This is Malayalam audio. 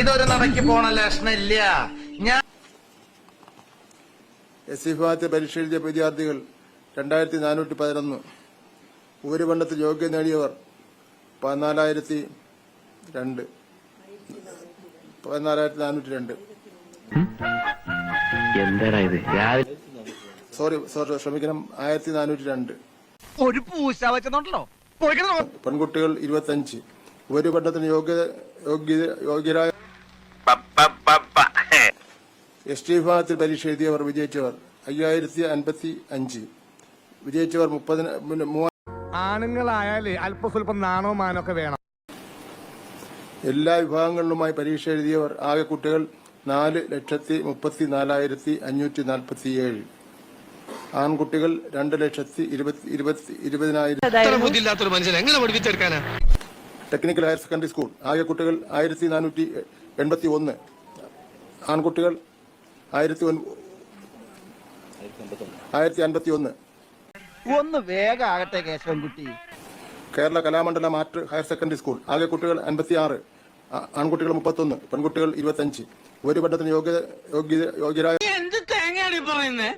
ഇതൊരു നടക്ക് പോണ ലക്ഷണില്ല. ഞാൻ എസ് സി ഭാഗത്തെ പരീക്ഷ എഴുതിയ വിദ്യാർത്ഥികൾ രണ്ടായിരത്തി നാനൂറ്റി പതിനൊന്ന് ഉപരിപഠനത്തിൽ യോഗ്യത നേടിയവർ പതിനാലായിരത്തി രണ്ട് പതിനാലായിരത്തി നാനൂറ്റി രണ്ട് എന്താടാ ഇത്? സോറി സോറി ക്ഷമിക്കണം. ആയിരത്തി നാനൂറ്റി രണ്ട് ഒരു പൂശ പോയിക്കണോ? പെൺകുട്ടികൾ ഇരുപത്തഞ്ച്. ഉപരിപഠനത്തിന് യോഗ്യത യോഗ്യത യോഗ്യരായ എസ് ടി വിഭാഗത്തിൽ പരീക്ഷ എഴുതിയവർ വിജയിച്ചവർ അയ്യായിരത്തി അൻപത്തി അഞ്ച് വിജയിച്ചവർ മുപ്പതിന് ആണുങ്ങളായാലേ അല്പ സ്വല്പം നാണോ മാനൊക്കെ ഒക്കെ വേണം. എല്ലാ വിഭാഗങ്ങളിലുമായി പരീക്ഷ എഴുതിയവർ ആകെ കുട്ടികൾ നാല് ലക്ഷത്തി മുപ്പത്തി നാലായിരത്തി അഞ്ഞൂറ്റി നാൽപ്പത്തി ഏഴ് ആൺകുട്ടികൾ രണ്ട് ലക്ഷത്തി ഇരുപതിനായിരം ടെക്നിക്കൽ ഹയർ സെക്കൻഡറി സ്കൂൾ. ആകെ കുട്ടികൾ ആയിരത്തി നാനൂറ്റി എൺപത്തി ഒന്ന് ആൺകുട്ടികൾ ആയിരത്തി ആയിരത്തി അൻപത്തി ഒന്ന് ഒന്ന് വേഗം ആകട്ടെ Keshavankutty. Kerala Kalamandalam art higher secondary school. ആകെ കുട്ടികൾ അൻപത്തി ആറ് ആൺകുട്ടികൾ മുപ്പത്തൊന്ന് പെൺകുട്ടികൾ ഇരുപത്തഞ്ച്. ഉപരിപഠനത്തിന് യോഗ്യത യോഗ്യത യോഗ്യരായ എന്ത് തേങ്ങയാണ് പറയുന്നേ?